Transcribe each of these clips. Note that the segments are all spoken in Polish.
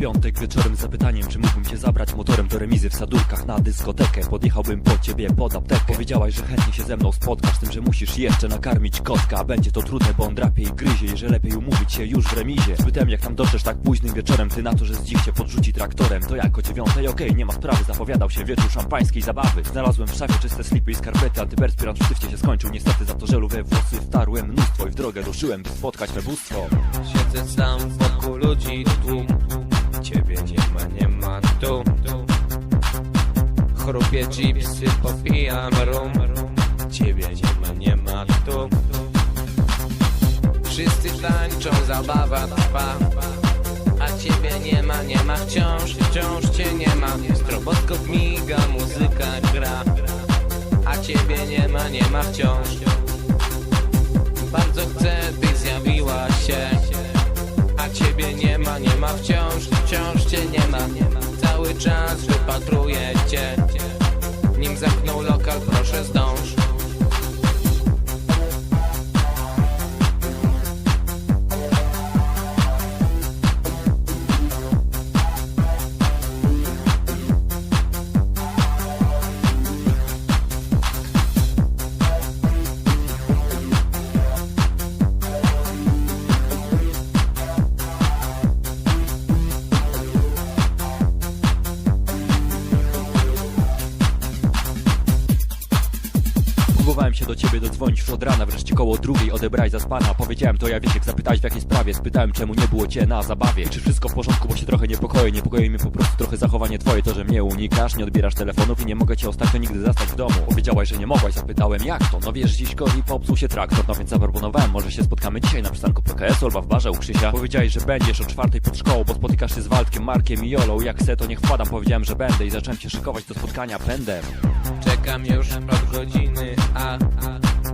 piątek wieczorem z zapytaniem Czy mógłbym cię zabrać motorem do remizy w Sadurkach na dyskotekę. Podjechałbym po ciebie pod aptekę. Powiedziałaś, że chętnie się ze mną spotkasz Tym, że musisz jeszcze nakarmić kotka. Będzie to trudne, bo on drapie i gryzie I że lepiej umówić się już w remizie. Spytałem jak tam dotrzesz tak późnym wieczorem Ty na to, że z dziś podrzuci traktorem. To jak o dziewiątej, okej, nie ma sprawy Zapowiadał się wieczór szampańskiej zabawy. Znalazłem w szafie czyste slipy i skarpety Antyperspirant w sztywcie się skończył. Niestety za to żelu we włosy wtarłem mnóstwo I w drogę ruszyłem, by spotkać me bóstwo Siedzę sam ludzi tłum. Ciebie nie ma, nie ma tu. Chrupię chipsy, popijam rum. Ciebie nie ma, nie ma tu. Wszyscy tańczą, zabawa trwa. A ciebie nie ma, nie ma wciąż, wciąż cię nie ma. Stroboskop miga, muzyka gra. A ciebie nie ma, nie ma wciąż. Bardzo chcę, Czas wypatruję cię Nim zamknął lokal, proszę zdąż Próbowałem się do ciebie dodzwonić już od rana, wreszcie koło drugiej odebraj zaspana Powiedziałem to ja wiesz jak zapytałeś w jakiej sprawie. Spytałem czemu nie było cię na zabawie. Czy wszystko w porządku, bo się trochę niepokoję Niepokoi mnie po prostu trochę zachowanie twoje To, że mnie unikasz, nie odbierasz telefonów I nie mogę cię ostatnio nigdy zastać w domu. Powiedziałaś, że nie mogłaś, zapytałem jak to? No wiesz, dziś Kowi popsuł się traktor No więc zaproponowałem, może się spotkamy dzisiaj na przystanku PKS-u Albo w barze u Krzysia. Powiedziałeś, że będziesz o czwartej pod szkołą Bo spotykasz się z Waldkiem, Markiem i Jolą. Jak se to niech wpadam, powiedziałem, że będę I zacząłem się szykować do spotkania pędem Czekam już od godziny, a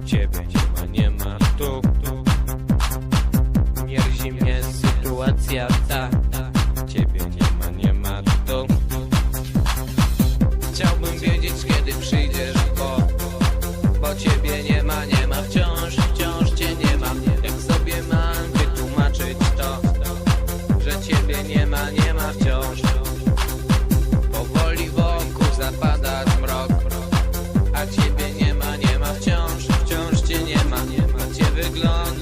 ciebie nie ma, nie ma. Tu Mierzi mnie sytuacja ta Long.